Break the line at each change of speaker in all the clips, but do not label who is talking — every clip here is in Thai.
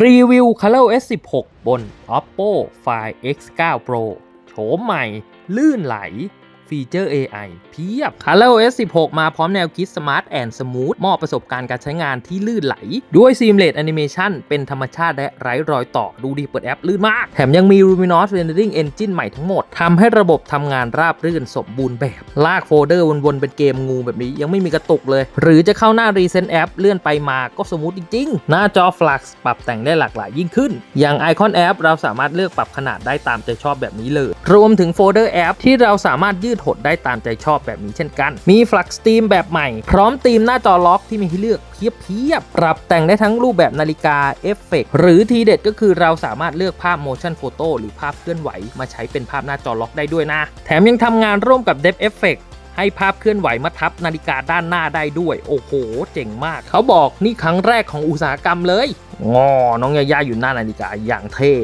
รีวิว Color S16 บน Oppo Find X9 Pro โฉมใหม่ ลื่นไหล ฟีเจอร์ AI เพียบ Color S16 มาพร้อมแนวคิด Smart and Smooth มอบประสบการณ์การใช้งานที่ลื่นไหล ด้วย Seamless Animation เป็นธรรมชาติและไร้รอยต่อ ดูดีเปิดแอปลื่นมาก แถมยังมี Luminous Rendering Engine ใหม่ทั้งหมด ทำให้ระบบทำงานราบรื่นสมบูรณ์แบบ ลากโฟลเดอร์วนๆ เป็นเกมงูแบบนี้ยังไม่มีกระตุกเลย หรือจะเข้าหน้า Recent App เลื่อนไปมาก็สมูทจริงๆ หน้าจอ Flux ปรับแต่งได้หลากหลายยิ่งขึ้น อย่าง Icon App เราสามารถเลือกปรับขนาดได้ตามใจชอบแบบนี้เลย รวมถึงโฟลเดอร์แอปที่เราสามารถยืดหดได้ตามใจชอบแบบนี้เช่นกัน มี Flux Theme แบบใหม่ พร้อมธีมหน้าจอล็อกที่มีให้เลือกเพียบเพียบๆปรับแต่งได้ทั้งรูปแบบนาฬิกาเอฟเฟกหรือทีเด็ดก็คือเราสามารถเลือกภาพ motion photo หรือภาพเคลื่อนไหว มาใช้เป็นภาพหน้าจอล็อกได้ด้วยนะ แถมยังทำงานร่วมกับ Depth Effect ให้ภาพเคลื่อนไหวมาทับนาฬิกาด้านหน้าได้ด้วย โอ้โห เจ๋งมาก เขาบอกนี่ครั้งแรกของอุตสาหกรรมเลย งอ น้องยาย่าอยู่หน้านาฬิกาอย่างเท่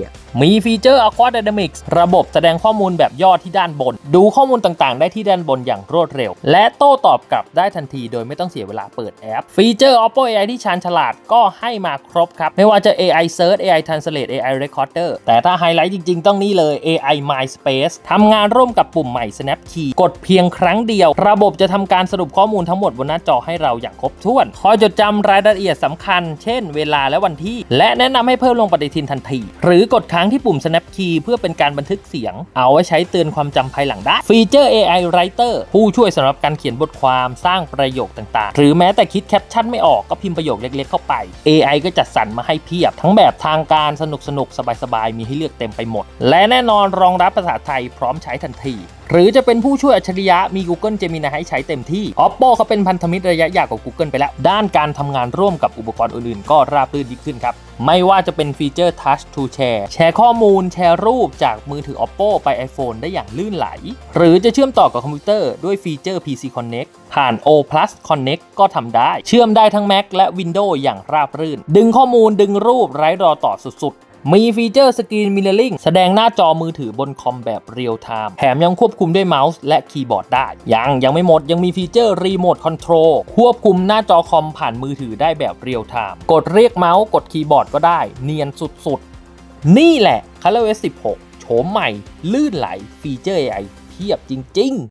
มีฟีเจอร์ Aqua Dynamics ระบบแสดงข้อมูลแบบย่อที่ด้านบน ดูข้อมูลต่างๆ ได้ที่ด้านบนอย่างรวดเร็ว และโต้ตอบกลับได้ทันทีโดยไม่ต้องเสียเวลาเปิดแอป ฟีเจอร์ Oppo AI ที่ชาญฉลาดก็ให้มาครบครับ ไม่ว่าจะ AI Search AI Translate AI Recorder แต่ถ้าไฮไลท์จริง ๆ ต้องนี่เลย AI My Space ทำงานร่วมกับปุ่มใหม่ Snap Key กดเพียงครั้งเดียว ระบบจะทำการสรุปข้อมูลทั้งหมดบนหน้าจอให้เราอย่างครบถ้วน คอยจดจำรายละเอียดสำคัญ เช่น เวลาและวันที่และแนะนำให้เพิ่มลงปฏิทินทันที หรือกดค้างที่ปุ่ม Snap Key เพื่อเป็นการบันทึกเสียง เอาไว้ใช้เตือนความจำภายหลังได้ ฟีเจอร์ AI Writer ผู้ช่วยสำหรับการเขียนบทความสร้างประโยคต่างๆ หรือแม้แต่คิดแคปชั่นไม่ออกก็พิมพ์ประโยคเล็กๆเข้าไป AI ก็จัดสรรมาให้เพียบ ทั้งแบบทางการสนุกๆสบายๆมีให้เลือกเต็มไปหมด และแน่นอนรองรับภาษาไทยพร้อมใช้ทันที หรือจะเป็นผู้ช่วยอัจฉริยะมี Google Gemini ให้ใช้เต็มที่ Oppo เขาเป็นพันธมิตรระยะยาวกับ Google ไปแล้ว ด้านการทำงานร่วมกับอุปกรณ์อื่นๆ ก็ราบรื่นยิ่งขึ้นครับ ไม่ว่าจะเป็นฟีเจอร์ Touch to Share แชร์ข้อมูล แชร์รูปจากมือถือ Oppo ไป iPhone ได้อย่างลื่นไหล หรือจะเชื่อมต่อกับคอมพิวเตอร์ด้วยฟีเจอร์ PC Connect ผ่าน O Plus Connect ก็ทำได้ เชื่อมได้ทั้ง Mac และ Windows อย่างราบรื่น ดึงข้อมูลดึงรูปไร้รอต่อสุดๆ มีฟีเจอร์สกรีนมิ r ร o ริงแสดงหน้าจอมือถือบนคอมแบบเรียลไทม์แถมยังควบคุมด้วยเมาส์และคีย์บอร์ดได้ ยังยังไม่หมดยังมีฟีเจอร์รีโมทคอนโทรลควบคุมหน้าจอคอมผ่านมือถือได้แบบเรียลไทม์กดเรียกเมาส์กดคีย์บอร์ดก็ได้ เนียนสุดๆ นี่แหละ ColorOS 16 โฉมใหม่ ลื่นไหลฟีเจอร์ AI เพียบจริง ๆ